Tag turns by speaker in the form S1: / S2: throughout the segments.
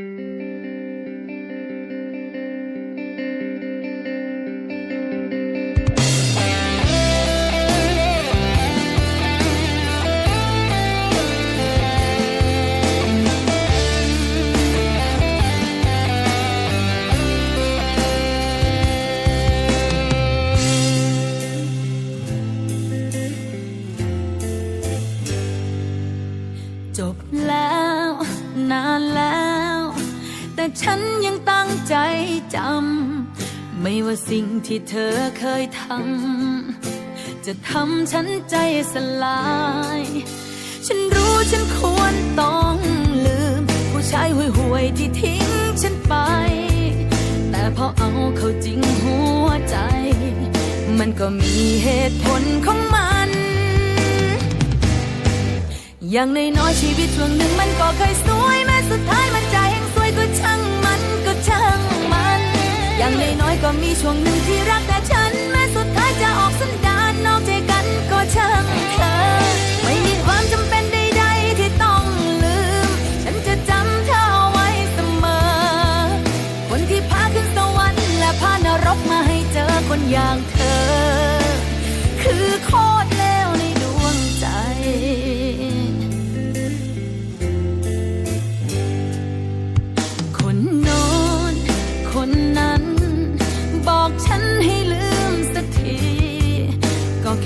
S1: จ แต่ฉันยังตั้งใจจำ ไม่ว่าสิ่งที่เธอเคยทำ จะทำฉันใจสลาย ฉันรู้ฉันควรต้องลืม ผู้ชายห่วยหวยๆที่ทิ้งฉันไป แต่พอเอาเข้าจริงหัวใจ มันก็มีเหตุผลของมัน อย่างในน้อยชีวิตช่วงหนึ่งมันก็เคยสวยแม้สุดท้ายมันใจ อย่างน้อยๆก็มีช่วงหนึ่งที่รักแต่ฉัน แม้สุดท้ายจะออกสันดานนอกใจกันก็ช่างเธอ ไม่มีความจำเป็นใดๆที่ต้องลืม ฉันจะจำเธอเอาไว้เสมอ คนที่พาขึ้นสวรรค์และพานรกมาให้เจอคนอย่างเธอ คือโคตร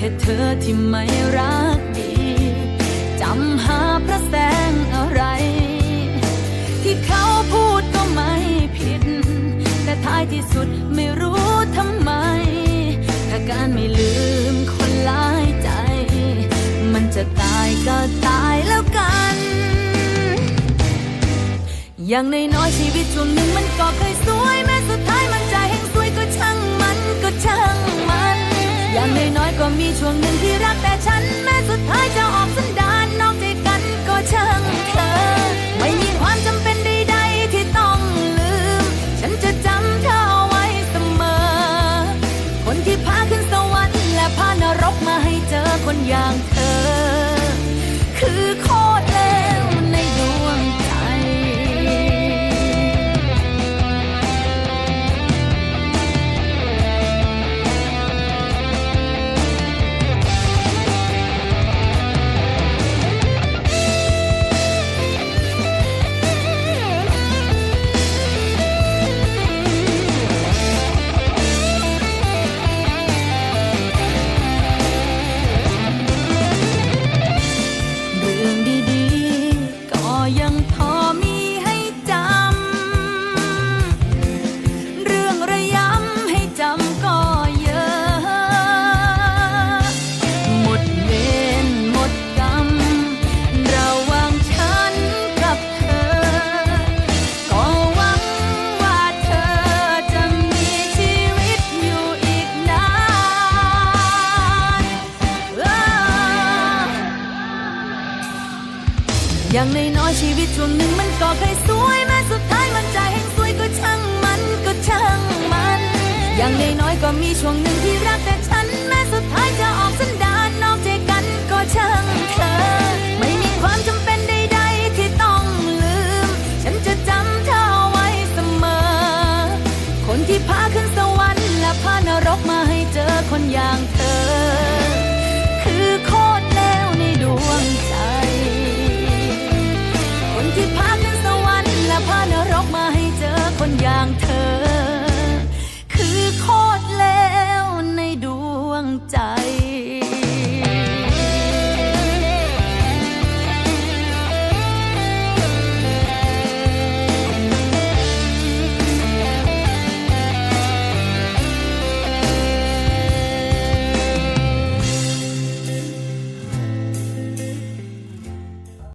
S1: ค่เธอที่ไม่รักดีจำหาพระแสงอะไร ที่เขาพูดก็ไม่ผิด แต่ท้ายที่สุดไม่รู้ทำไม ถ้าการไม่ลืมคนหลายใจ มันจะตายก็ตายแล้วกัน อย่างในน้อยชีวิตช่วงหนึ่งมันก็เคย มีช่วงหนึ่งที่รักแต่ฉัน แม้สุดท้ายจะออกสันดานนอกใจกันก็ช่างเธอ ไม่มีความจำเป็นใดๆที่ต้องลืม ฉันจะจำเธอเอาไว้เสมอ คนที่พาขึ้นสวรรค์และพานรกมาให้เจอคนอย่างเธอคือ อย่างน้อยชีวิตช่วงหนึ่งมันก็เคยสวยแม้สุดท้ายมันจะแห่งสวยก็ช่างมันก็ช่างมัน อย่างน้อยก็มีช่วงหนึ่งที่รักแต่ฉัน แม้สุดท้ายจะออกสันดานนอกใจกันก็ช่างเธอ ไม่มีความจำเป็นใดๆที่ต้องลืม ฉันจะจำเธอไว้เสมอ คนที่พาขึ้นสวรรค์และพานรกมาให้เจอคนอย่างเธอ 疼